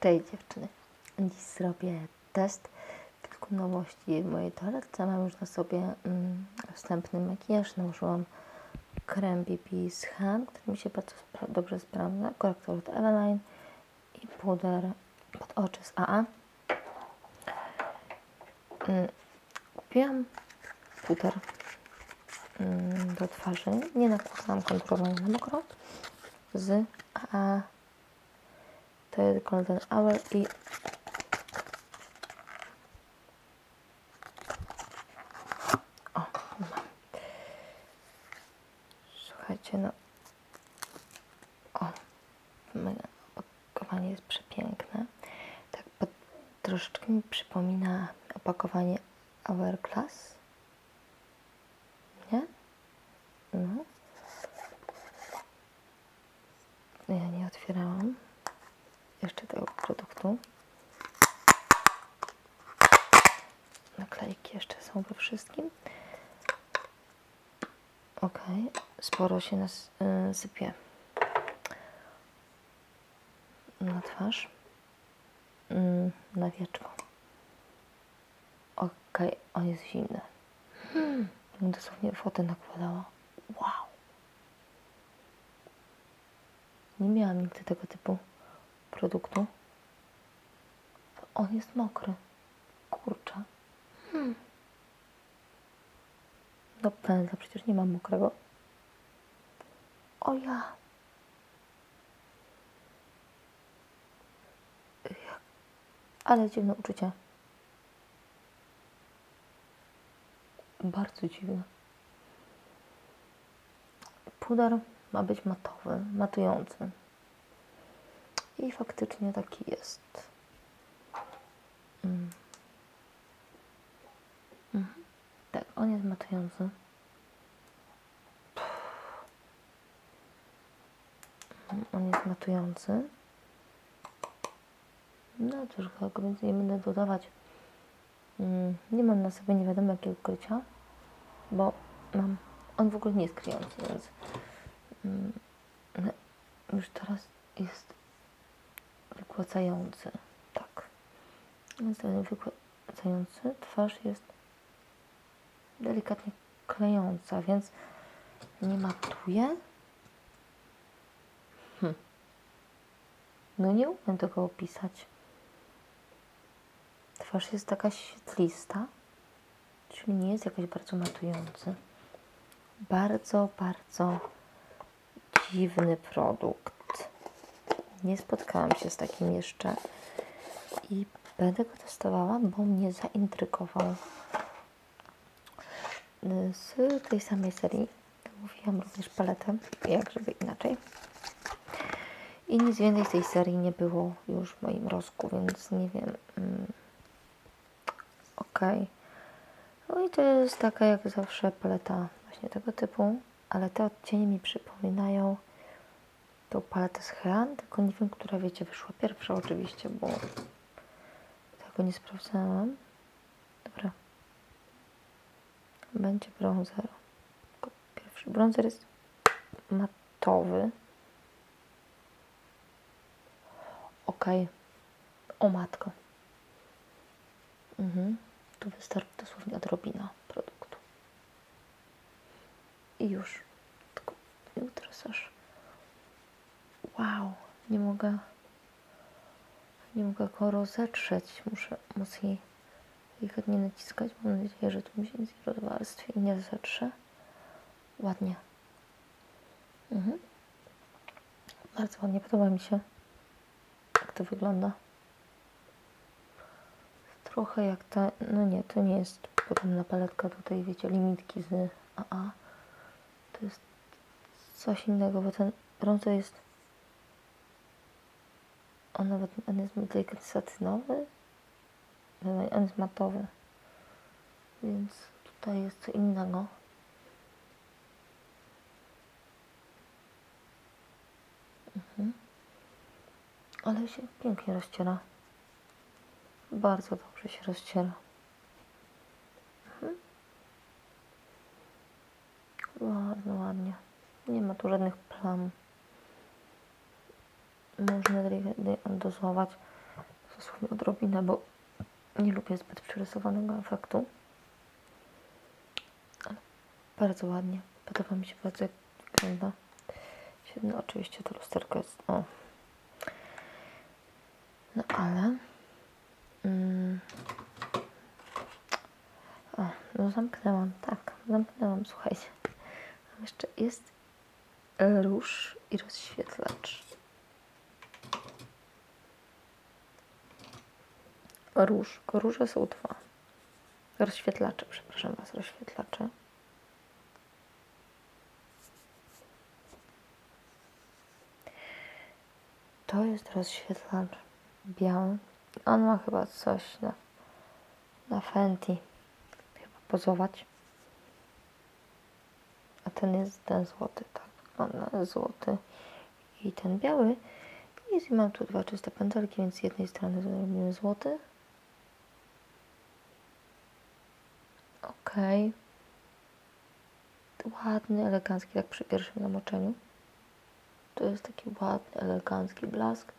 Cześć dziewczyny. Dziś zrobię test kilku nowości w mojej toaletce. Mam już na sobie mm, wstępny makijaż. Nałożyłam krem BB z Han, który mi się bardzo spra- dobrze sprawdza. Korektor od Eveline i puder pod oczy z AA. Mm, Kupiłam puder mm, do twarzy. Nie nakładałam konturowania na mokro. Z AA Golden Hour i o, mam. Słuchajcie, no o, opakowanie jest przepiękne. Tak pod, troszeczkę mi przypomina opakowanie Hourglass. Nie? No. Ja nie otwierałam jeszcze tego produktu. Naklejki jeszcze są we wszystkim. Ok, sporo się nas y, sypie na twarz, mm, na wieczko. Ok, on jest zimny. Hmm, dosłownie wodę nakładała. Wow. Nie miałam nigdy tego typu produktu. On jest mokry. Kurczę. Hmm. No przecież nie mam mokrego. O ja. Ale dziwne uczucie. Bardzo dziwne. Puder ma być matowy, matujący. I faktycznie taki jest. Mm. Mhm. Tak, on jest matujący. On jest matujący. No cóż, go więcej nie będę dodawać. Mm, Nie mam na sobie nie wiadomo jakiego krycia, bo mam. On w ogóle nie jest kryjący, więc mm, no, już teraz jest wygładzający. Tak. Jest ten wygładzający. Twarz jest delikatnie klejąca, więc nie matuje. Hm. No nie umiem tego opisać. Twarz jest taka świetlista, czyli nie jest jakoś bardzo matujący. Bardzo, bardzo dziwny produkt. Nie spotkałam się z takim jeszcze i będę go testowała, bo mnie zaintrygował. Z tej samej serii mówiłam również paletę, jak żeby inaczej. I nic więcej z tej serii nie było już w moim rozku, więc nie wiem. Mm. Okej. No i to jest taka jak zawsze paleta właśnie tego typu, ale te odcienie mi przypominają tą paletę z Hean, tylko nie wiem, która wiecie, wyszła pierwsza oczywiście, bo tego nie sprawdzałam. Dobra. Będzie. Tylko Pierwszy bronzer jest matowy. Okej. O matko. Mhm. Tu wystarczy dosłownie odrobina produktu. I już. Tylko jutro aż. Wow, nie mogę. Nie mogę go rozetrzeć. Muszę mocniej delikatnie naciskać. Mam nadzieję, że tu mi się nic nie rozwarstwi i nie zetrze. Ładnie. Mhm. Bardzo ładnie. Podoba mi się, jak to wygląda. Trochę jak ta, no nie, to nie jest podobna paletka tutaj, wiecie, limitki z AA. To jest coś innego, bo ten bronzer jest, on nawet, on jest delikatnie satynowy, on jest matowy, więc tutaj jest co innego. Mhm. Ale się pięknie rozciera. Bardzo dobrze się rozciera. Mhm. Bardzo ładnie. Nie ma tu żadnych plam. Można dozować. dosłownie odrobinę, bo nie lubię zbyt przerysowanego efektu. Ale bardzo ładnie. Podoba mi się bardzo, jak wygląda. Świetne, oczywiście to lusterko jest. O. No ale. Mm, o, no zamknęłam, tak, zamknęłam, słuchajcie. Tam jeszcze jest róż i rozświetlacz. Róż, róże są dwa. Rozświetlacze, przepraszam Was, rozświetlacze. To jest rozświetlacz biały. On ma chyba coś na, na Fenty. Chyba pozować. A ten jest ten złoty, tak. On jest złoty. I ten biały. I mam tu dwa czyste pędzelki, więc z jednej strony zrobimy złoty. Okej. Ładny, elegancki, tak przy pierwszym namoczeniu. To jest taki ładny, elegancki blask.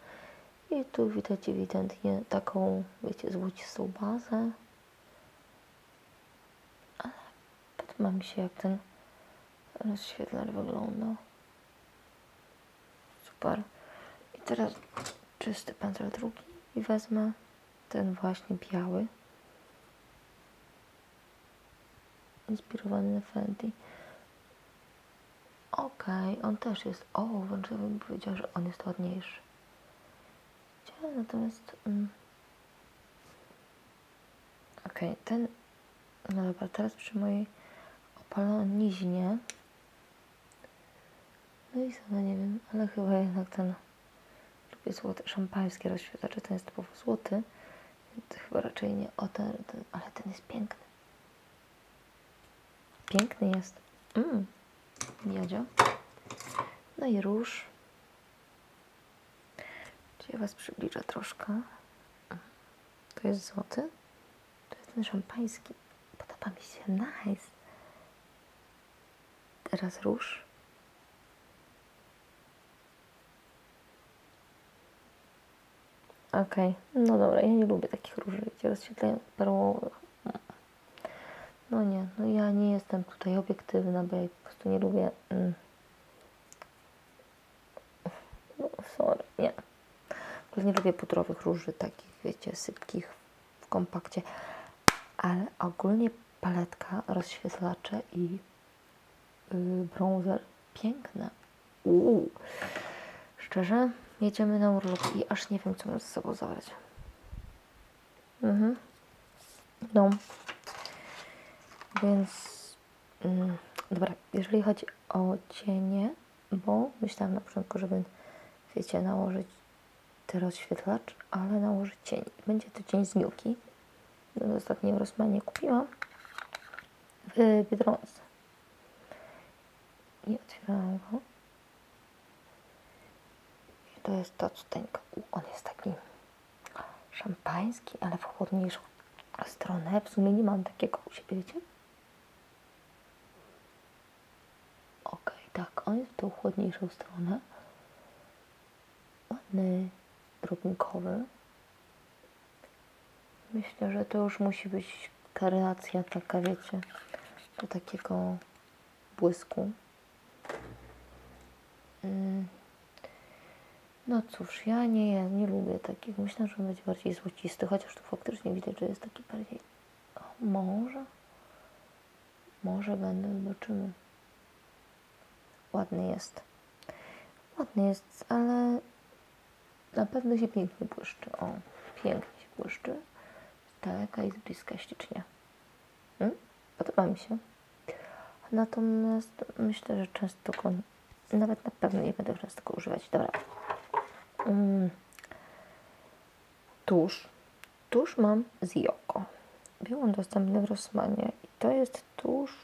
I tu widać ewidentnie taką, wiecie, złocistą bazę. Ale podoba mi się, jak ten rozświetlacz wygląda. Super. I teraz czysty pędzel drugi i wezmę ten właśnie biały. Inspirowany na Fenty. Okej, on też jest. O, wręcz bym powiedziała, że on jest ładniejszy. Wiecie, Natomiast. Mm, Okej, ten. No dobra, teraz przy mojej opaloniźnie. No i sama nie wiem, ale chyba jednak ten. Lubię złoty, szampańskie rozświetlacze, ten jest typowo złoty. Więc chyba raczej nie o ten, ten ale ten jest piękny. Piękny jest. Mm. Miodzio. No i róż. Czy ja Was przybliżę troszkę. To jest złoty. To jest ten szampański. Podoba mi się. Nice. Teraz róż. Okej, no dobra, ja nie lubię takich róży, gdzie rozświetlają perłowych. No nie, no ja nie jestem tutaj obiektywna, bo ja po prostu nie lubię. Mm. No, sorry, nie. Nie lubię pudrowych róży, takich, wiecie, sypkich w kompakcie. Ale ogólnie paletka, rozświetlacze i yy, bronzer piękne. Uuu. Szczerze, jedziemy na urlop i aż nie wiem, co mam ze sobą zabrać. Mhm. No. Więc mm, dobra, jeżeli chodzi o cienie, bo myślałam na początku, żeby, wiecie, nałożyć ten rozświetlacz, ale nałożyć cień. Będzie to cień z Miłki. No, Ostatnio w kupiłam w Biedronce. I otwierałam go. I to jest ta cuteńka. On jest taki szampański, ale w chłodniejszą stronę. W sumie nie mam takiego u siebie, wiecie? Okej, tak, on jest w tą chłodniejszą stronę. Ładny, drobinkowy. Myślę, że to już musi być kreacja taka, wiecie, do takiego błysku. Mm. No cóż, ja nie, nie lubię takich. Myślę, że on będzie bardziej złocisty, chociaż tu faktycznie widać, że jest taki bardziej... O, może? Może będę, zobaczymy. Ładny jest. Ładny jest, ale na pewno się pięknie błyszczy. O, pięknie się błyszczy. Z daleka i z bliska ślicznie. Hmm? Podoba mi się. Natomiast myślę, że często go, nawet na pewno nie będę często go używać. Dobra. Mm. Tusz. Tusz mam z Joko. Był on dostępny w Rossmanie i to jest tusz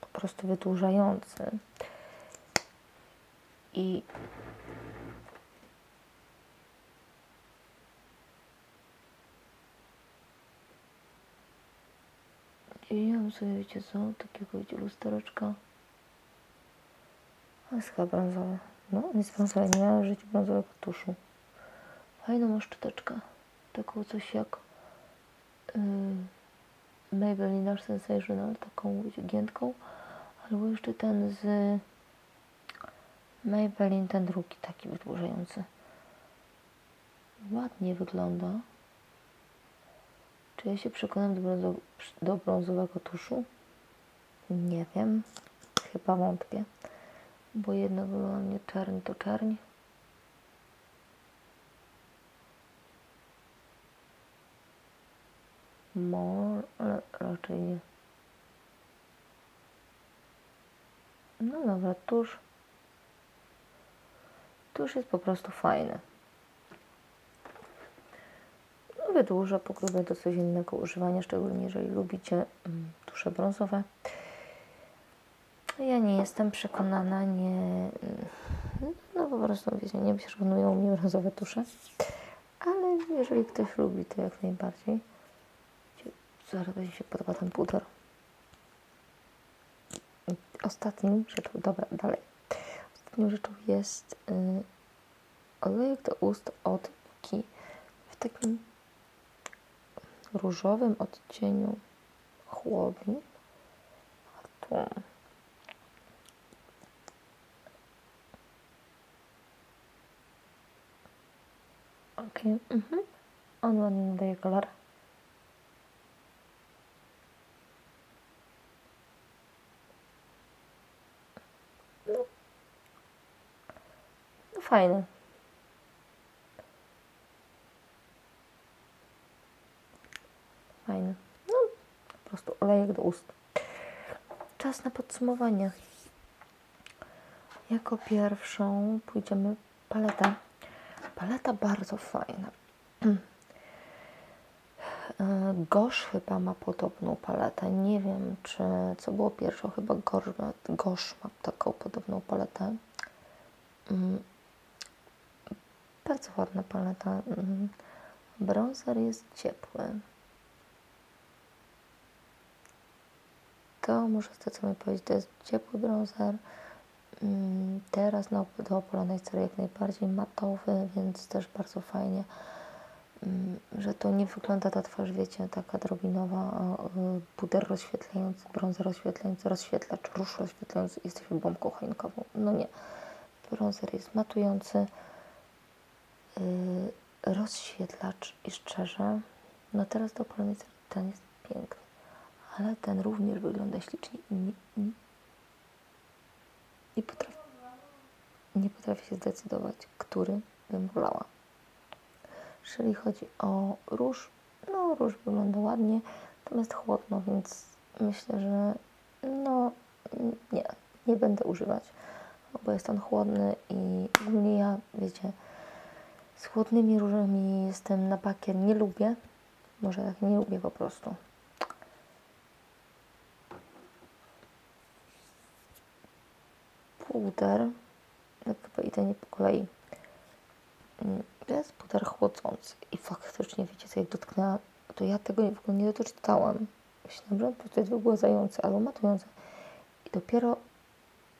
po prostu wydłużający. I mam sobie, wiecie co, takiego wiecie, lustereczka. A jest chyba brązowe. No, on jest brązowy. Nie miałem w życiu brązowego tuszu. Fajną ma szczoteczkę. taką coś jak yy, Maybelline Sensational, taką giętką, albo jeszcze ten z Maybelline, ten drugi taki wydłużający. Ładnie wygląda. Czy ja się przekonam do, brązo- do brązowego tuszu? Nie wiem. Chyba wątpię. Bo jednak dla mnie czerń to czerń. More, ale raczej nie. No dobra, tusz. Tusz jest po prostu fajny. No, Wydłuża, pogrubia do coś innego używania, szczególnie jeżeli lubicie mm, tusze brązowe. Ja nie jestem przekonana, nie. No po prostu wiecie, nie przekonują mnie brązowe tusze. Ale jeżeli ktoś lubi, to jak najbardziej. Zaraz mi się podoba ten puder. Ostatnim rzeczą, dobra, dalej. Ostatnią rzeczą jest yy, olejek do ust od Ki w takim różowym odcieniu chłodni. A tu Okej, mhm. On ładnie nadaje kolor. Fajny. Fajny. No, po prostu olejek do ust. Czas na podsumowanie. Jako pierwszą pójdziemy paletę. Paleta bardzo fajna. Gosz chyba ma podobną paletę. Nie wiem, czy co było pierwszą. Chyba Gosz ma, ma taką podobną paletę. Bardzo ładna paleta. Mm. Bronzer jest ciepły. To muszę zdecydowanie powiedzieć, to jest ciepły bronzer. Mm, Teraz na do opalonej cery jak najbardziej matowy, więc też bardzo fajnie, mm, że to nie wygląda ta twarz, wiecie, taka drobinowa, y, puder rozświetlający, brązer rozświetlający, rozświetlacz, róż rozświetlający, jesteśmy bombką choinkową. No nie. Brązer jest matujący, yy, rozświetlacz i szczerze, no teraz do opalonej cery ten jest piękny, ale ten również wygląda ślicznie i nie, nie, nie potrafię, nie potrafię się zdecydować, który bym wolała. Jeżeli chodzi o róż, no róż wygląda ładnie, natomiast chłodno, więc myślę, że no nie, nie będę używać, bo jest on chłodny i ogólnie ja, wiecie, z chłodnymi różami jestem na bakier, nie lubię, może tak nie lubię po prostu. puder, tak chyba idę nie po kolei. Mm, To jest puder chłodzący i faktycznie, wiecie co, jak dotknęła, to ja tego w ogóle nie doczytałam. Myślałam, że to jest wygładzający albo matujący. I dopiero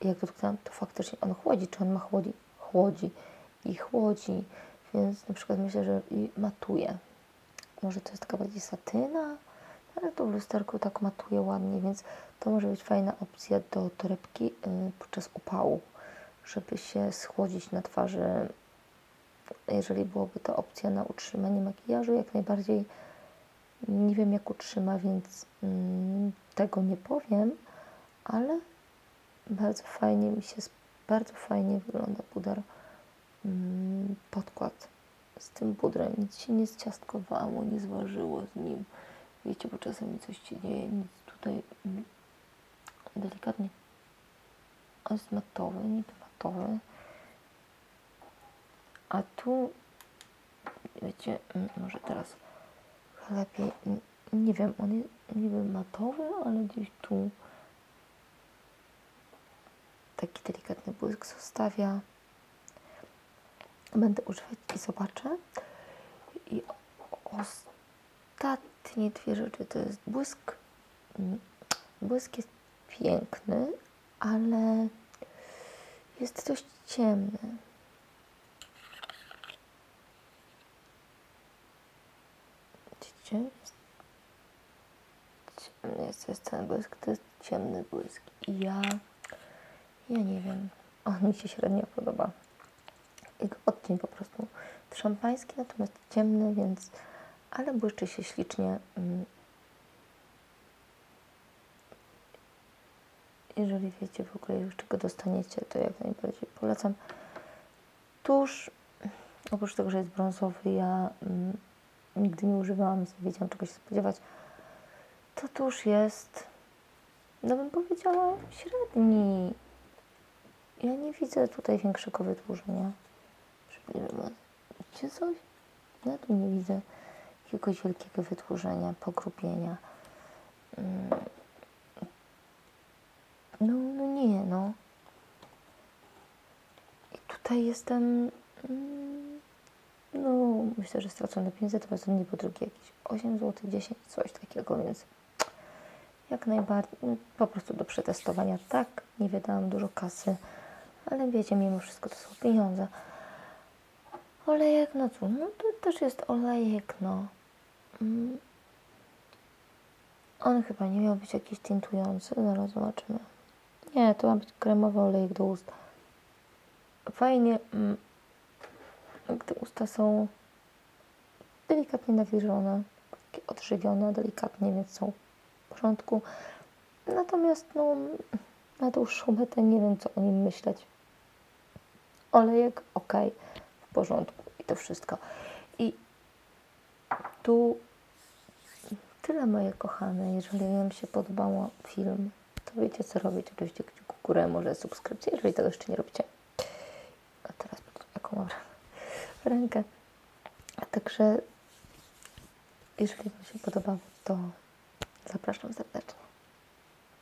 jak dotknęłam, to faktycznie on chłodzi. Czy on ma chłodzi? Chłodzi. I chłodzi. Więc na przykład myślę, że i matuje. Może to jest taka bardziej satyna, ale to w lusterku tak matuje ładnie, więc to może być fajna opcja do torebki y, podczas upału, żeby się schłodzić na twarzy. Jeżeli byłoby to opcja na utrzymanie makijażu, jak najbardziej nie wiem jak utrzyma, więc mm, tego nie powiem, ale bardzo fajnie mi się, bardzo fajnie wygląda puder. Mm, podkład z tym pudrem, nic się nie zciastkowało, nie zważyło z nim. Wiecie, bo czasami coś się dzieje, nic tutaj mm, delikatnie. On jest matowy, niby matowy. A tu, wiecie, mm, może teraz lepiej, nie wiem, on jest niby matowy, ale gdzieś tu taki delikatny błysk zostawia. Będę używać i zobaczę. I ostatnie dwie rzeczy to jest błysk. Błysk jest piękny, ale jest dość ciemny. widzicie? Ciemny jest, jest ten błysk, to jest ciemny błysk. I ja, ja nie wiem, on mi się średnio podoba. Jego odcień po prostu szampański, natomiast ciemny, więc, ale błyszczy się ślicznie. mm. Jeżeli wiecie w ogóle już czego dostaniecie, to jak najbardziej polecam. Tuż, oprócz tego, że jest brązowy, ja mm, nigdy nie używałam, nie wiedziałam czego się spodziewać. To tuż jest, no bym powiedziała, średni. Ja nie widzę tutaj większego wydłużenia. Przybliżymy. Widzicie coś? Ja tu nie widzę jakiegoś wielkiego wydłużenia, pogrubienia. Mm. No, no nie, no. I tutaj jestem, mm, no myślę, że stracone 500, natomiast nie po drugie jakieś 8 zł, 10, coś takiego, więc jak najbardziej, no, po prostu do przetestowania. Tak, nie wydałam dużo kasy, ale wiecie, mimo wszystko to są pieniądze. Olejek, no cóż, no to też jest olejek, no. Mm. On chyba nie miał być jakiś tintujący, zaraz zobaczymy. Nie, to ma być kremowy olejek do ust. Fajnie, mm, gdy usta są delikatnie nawilżone, takie odżywione delikatnie, więc są w porządku. Natomiast no, na dłuższą metę nie wiem, co o nim myśleć. Olejek, ok, w porządku i to wszystko. I tu tyle, moje kochane. Jeżeli Wam się podobało film, to wiecie, co robić. Oczywiście kciuk w górę, może subskrypcję, jeżeli tego jeszcze nie robicie. A teraz jaką mam rękę. Także jeżeli Wam się podobało, to zapraszam serdecznie.